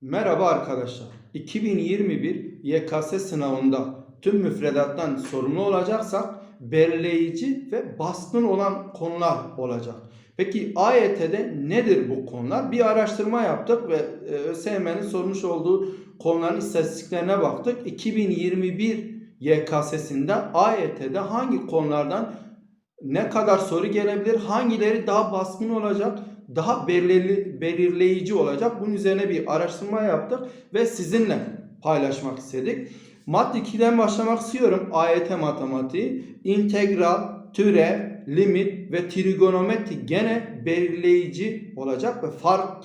Merhaba arkadaşlar. 2021 YKS sınavında tüm müfredattan sorumlu olacaksak belirleyici ve baskın olan konular olacak. Peki AYT'de nedir bu konular? Bir araştırma yaptık ve e, ÖSYM'nin sormuş olduğu konuların istatistiklerine baktık. 2021 YKS'sinde AYT'de hangi konulardan ne kadar soru gelebilir, hangileri daha baskın olacak, daha belirli, belirleyici olacak. Bunun üzerine bir araştırma yaptık ve sizinle paylaşmak istedik. Mat 2'den başlamak istiyorum. AYT matematiği, integral, türev, limit ve trigonometri gene belirleyici olacak ve fark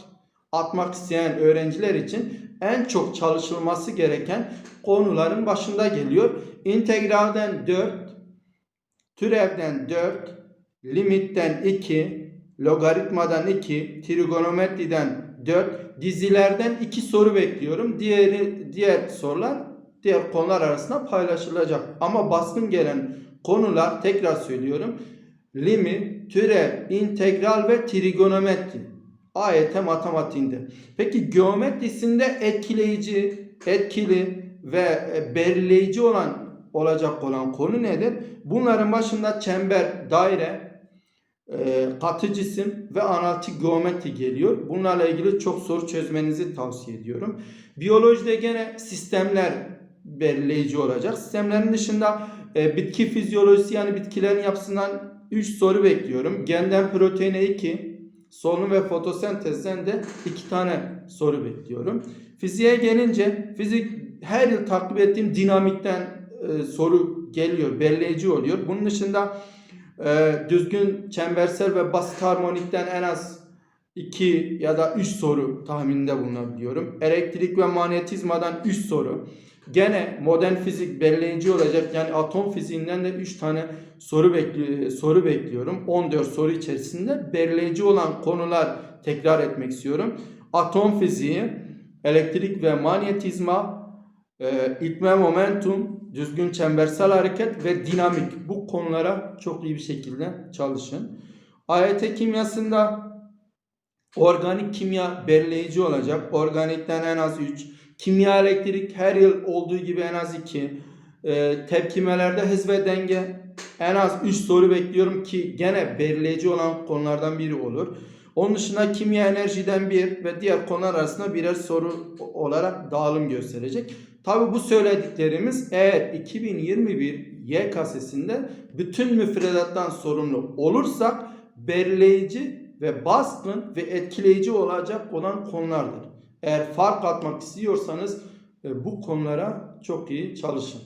atmak isteyen öğrenciler için en çok çalışılması gereken konuların başında geliyor. İntegralden 4, türevden 4, limitten 2, logaritmadan 2, trigonometriden 4, dizilerden 2 soru bekliyorum. Diğeri diğer sorular diğer konular arasında paylaşılacak. Ama baskın gelen konular tekrar söylüyorum. Limit, türev, integral ve trigonometri. AYT matematiğinde. Peki geometrisinde etkileyici, etkili ve e, belirleyici olan olacak olan konu nedir? Bunların başında çember, daire, e, katı cisim ve analitik geometri geliyor. Bunlarla ilgili çok soru çözmenizi tavsiye ediyorum. Biyolojide gene sistemler belirleyici olacak. Sistemlerin dışında e, bitki fizyolojisi yani bitkilerin yapısından 3 soru bekliyorum. Genden proteine 2, solunum ve fotosentezden de 2 tane soru bekliyorum. Fiziğe gelince fizik her yıl takip ettiğim dinamikten e, soru geliyor, belirleyici oluyor. Bunun dışında e, düzgün çembersel ve basit harmonikten en az 2 ya da 3 soru tahmininde bulunabiliyorum. Elektrik ve manyetizmadan 3 soru. Gene modern fizik belirleyici olacak. Yani atom fiziğinden de 3 tane soru bekli soru bekliyorum. 14 soru içerisinde belirleyici olan konular tekrar etmek istiyorum. Atom fiziği, elektrik ve manyetizma, e, itme momentum, düzgün çembersel hareket ve dinamik. Bu konulara çok iyi bir şekilde çalışın. AYT kimyasında organik kimya belirleyici olacak. Organikten en az 3. Kimya elektrik her yıl olduğu gibi en az 2. E, tepkimelerde hız ve denge en az 3 soru bekliyorum ki gene belirleyici olan konulardan biri olur. Onun dışında kimya enerjiden bir ve diğer konular arasında birer soru olarak dağılım gösterecek. Tabi bu söylediklerimiz eğer 2021 YKS'sinde bütün müfredattan sorumlu olursak belirleyici ve baskın ve etkileyici olacak olan konulardır. Eğer fark atmak istiyorsanız e, bu konulara çok iyi çalışın.